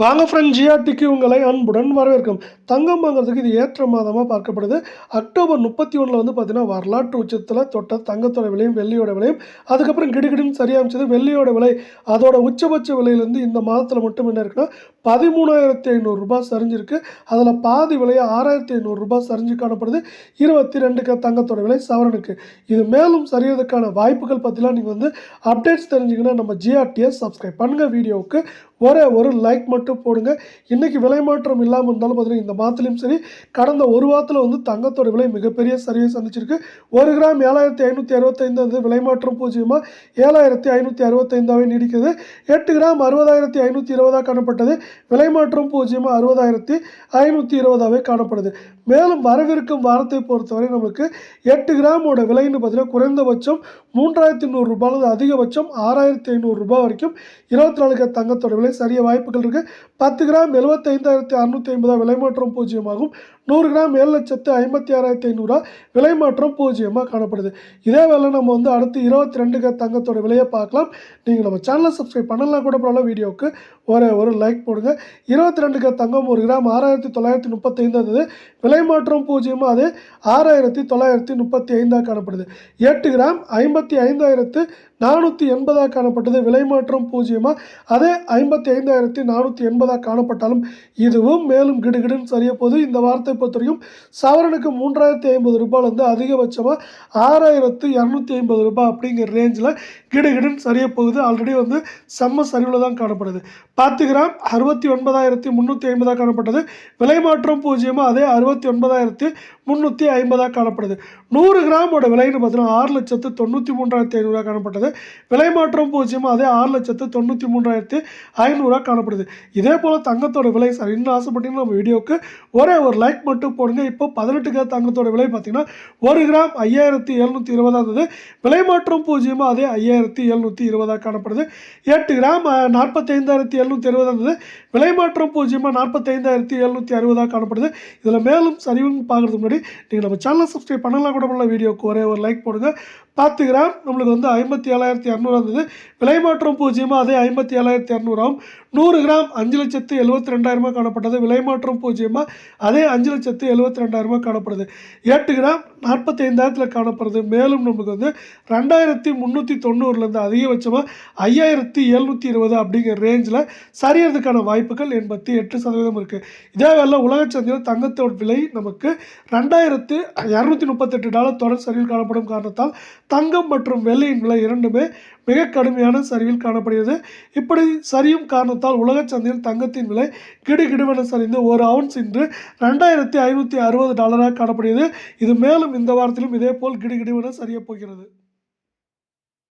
வாங்க ஃப்ரெண்ட் ஜிஆர்டிக்கு உங்களை அன்புடன் வரவேற்கும். தங்கம் வாங்குறதுக்கு இது ஏற்ற மாதமாக பார்க்கப்படுது. அக்டோபர் முப்பத்தி ஒன்றில் வந்து பார்த்தீங்கன்னா வரலாற்று உச்சத்தில் தொட்ட தங்கத்தோட விலையும் வெள்ளியோட விலையும் அதுக்கப்புறம் கிடுகிடுன்னு சரியாக அமைச்சது வெள்ளியோட விலை. அதோட உச்சபட்ச விலையிலேருந்து இந்த மாதத்தில் மட்டும் என்ன இருக்குன்னா பதிமூணாயிரத்தி ஐநூறுரூபா சரிஞ்சிருக்கு. அதில் பாதி விலையை ஆறாயிரத்தி ஐநூறுரூபா சரிஞ்சு காணப்படுது. இருபத்தி ரெண்டுக்கு தங்கத்தோட விலை சவரனுக்கு. இது மேலும் சரியறதுக்கான வாய்ப்புகள் பற்றிலாம் நீங்கள் வந்து அப்டேட்ஸ் தெரிஞ்சுங்கன்னா நம்ம ஜிஆர்டிஎஸ் சப்ஸ்கிரைப் பண்ணுங்கள் வீடியோவுக்கு. ஒரே ஒரு லைக் மட்டும் போடுங்க. இன்றைக்கி விலை மாற்றம் இல்லாமல் இருந்தாலும் பார்த்தீங்கன்னா இந்த மாதத்துலையும் சரி கடந்த ஒரு வாரத்தில் வந்து தங்கத்தோட விலை மிகப்பெரிய சரிவை சந்திச்சிருக்கு. ஒரு கிராம் ஏழாயிரத்தி ஐநூற்றி அறுபத்தைந்து வந்து விலை மாற்றம் பூஜ்ஜியமாக ஏழாயிரத்தி ஐநூற்றி அறுபத்தைந்தாவே நீடிக்குது. எட்டு கிராம் அறுபதாயிரத்தி ஐநூற்றி இருபதாக காணப்பட்டது. விலை மாற்றம் பூஜ்ஜியமாக அறுபதாயிரத்தி ஐநூற்றி இருபதாகவே காணப்படுது. மேலும் வரவிருக்கும் வாரத்தை பொறுத்தவரை நமக்கு எட்டு கிராமோட விலைன்னு பார்த்தீங்கன்னா குறைந்தபட்சம் மூன்றாயிரத்தி நூறுரூபாய் அதிகபட்சம் ஆறாயிரத்தி ஐநூறுரூபா வரைக்கும் இருபத்தி நாலு கிராம் தங்கத்தோட விலை சரிய வாய்ப்புகள் இருக்குது பத்து கிராம் எழுபத்தைந்தாயிரத்தி அறுநூற்றி ஐம்பதா விலை மாற்றம் பூஜ்ஜியமாகும். நூறு கிராம் ஏழு லட்சத்து ஐம்பத்தி ஆறாயிரத்தி ஐநூறுரூவா விலை மாற்றம் பூஜ்ஜியமாக காணப்படுது. இதே வேலை நம்ம வந்து அடுத்து இருபத்தி ரெண்டு கிராம் தங்கத்தோட விலையை பார்க்கலாம். நீங்கள் நம்ம சேனலை சப்ஸ்கிரைப் பண்ணலாம் கூட பரவாயில்ல வீடியோவுக்கு ஒரு ஒரு லைக் போடுங்க. இருபத்தி ரெண்டு கேரட் தங்கம் ஒரு கிராம் ஆறாயிரத்தி தொள்ளாயிரத்தி முப்பத்தைந்து இருந்தது விலை மாற்றம் பூஜ்ஜியமாக அது ஆறாயிரத்தி தொள்ளாயிரத்தி முப்பத்தி ஐந்தாக காணப்படுது. எட்டு கிராம் ஐம்பத்தி ஐந்தாயிரத்து நானூற்றி எண்பதாக காணப்பட்டது. விலை மாற்றம் பூஜ்ஜியமாக அதே ஐம்பத்தி ஐந்தாயிரத்தி நானூற்றி எண்பதாக காணப்பட்டாலும் இதுவும் மேலும் கிடுகிடுன்னு சரிய போது இந்த வார்த்தை பொறுத்தவரைக்கும் சவரனுக்கு மூன்றாயிரத்தி ஐம்பது ரூபாயிலேருந்து அதிகபட்சமாக ஆறாயிரத்து இரநூத்தி ஐம்பது ரூபாய் அப்படிங்கிற ரேஞ்சில் கிடுகிடுன்னு சரிய போகுது. ஆல்ரெடி வந்து செம்ம சரிவில் தான் காணப்படுது. பத்து கிராம் அறுபத்தி ஒன்பதாயிரத்தி முந்நூற்றி ஐம்பதாக காணப்பட்டது. விலை மாற்றம் பூஜ்ஜியமாக அதே அறுபத்தி ஒன்பதாயிரத்தி முந்நூற்றி ஐம்பதாக காணப்படுது. நூறு கிராமோட விலைன்னு பார்த்தீங்கன்னா ஆறு லட்சத்து தொண்ணூற்றி மூன்றாயிரத்தி ஐநூறுரூவா காணப்பட்டது. விலை மாற்றம் பூஜ்ஜியமாக அதே ஆறு லட்சத்து தொண்ணூற்றி மூன்றாயிரத்து ஐநூறுரூவா காணப்படுது. இதே போல் தங்கத்தோட விலை சார் இன்னும் ஆசைப்பட்டீங்கன்னா நம்ம வீடியோவுக்கு ஒரே ஒரு லைக் மட்டும் போடுங்க. இப்போ பதினெட்டு கிராம் தங்கத்தோட விலை பார்த்தீங்கன்னா ஒரு கிராம் ஐயாயிரத்தி எழுநூற்றி இருபதாக இருந்தது விலை மாற்றம் பூஜ்ஜியமாக அதே ஐயாயிரத்தி எழுநூற்றி இருபதாக காணப்படுது. எட்டு கிராம் நாற்பத்தைந்தாயிரத்தி எழுநூற்றி இருபதாக இருந்தது விலை மாற்றம் பூஜ்ஜியமாக நாற்பத்தைந்தாயிரத்தி எழுநூற்றி அறுபதாக காணப்படுது. இதில் மேலும் சரிவுன்னு பார்க்குறதுக்கு முன்னாடி நீங்கள் நம்ம சேனலை சப்ஸ்கிரைப் பண்ணலாம் கூட பண்ணலாம் வீடியோக்கு ஒரே ஒரு லைக் போடுங்க. பத்து கிராம் நம்மளுக்கு வந்து ஐம்பத்தி ஏழாயிரத்தி இரநூறு இருந்தது விலை மாற்றம் பூஜ்ஜியமாக அதே ஐம்பத்தி ஏழாயிரத்தி இரநூறாகும் நூறு கிராம் அஞ்சு லட்சத்து எழுபத்தி ரெண்டாயிரமாக காணப்பட்டது. விலை மாற்றம் பூஜ்ஜியமாக அதே அஞ்சு லட்சத்து எழுபத்தி ரெண்டாயிரமாக காணப்படுது. எட்டு கிராம் நாற்பத்தி ஐந்தாயிரத்தில் காணப்படுது. மேலும் நமக்கு வந்து ரெண்டாயிரத்தி முந்நூற்றி தொண்ணூறுலேருந்து அதிகபட்சமாக ஐயாயிரத்தி எழுநூற்றி இருபது அப்படிங்கிற ரேஞ்சில் சரியறதுக்கான வாய்ப்புகள் எண்பத்தி எட்டு சதவீதம் இருக்குது இதே வேலை உலக சந்தையில் தங்கத்தோட விலை நமக்கு ரெண்டாயிரத்து இரநூத்தி முப்பத்தெட்டு டாலர் தொடர் சரிவில் காணப்படும் காரணத்தால் தங்கம் மற்றும் வெள்ளியின் விலை இரண்டுமே மிக கடுமையான சரிவில் காணப்படுகிறது. இப்படி சரியும் காரணத்தால் உலக சந்தையில் தங்கத்தின் விலை கிடுகிடுவென சரிந்து ஒரு அவுன்ஸ் இன்று ரெண்டாயிரத்தி ஐநூற்றி அறுபது டாலராக காணப்படுகிறது. இது மேலும் இந்த வாரத்திலும் இதே போல் கிடுகிடுவென சரிய போகிறது.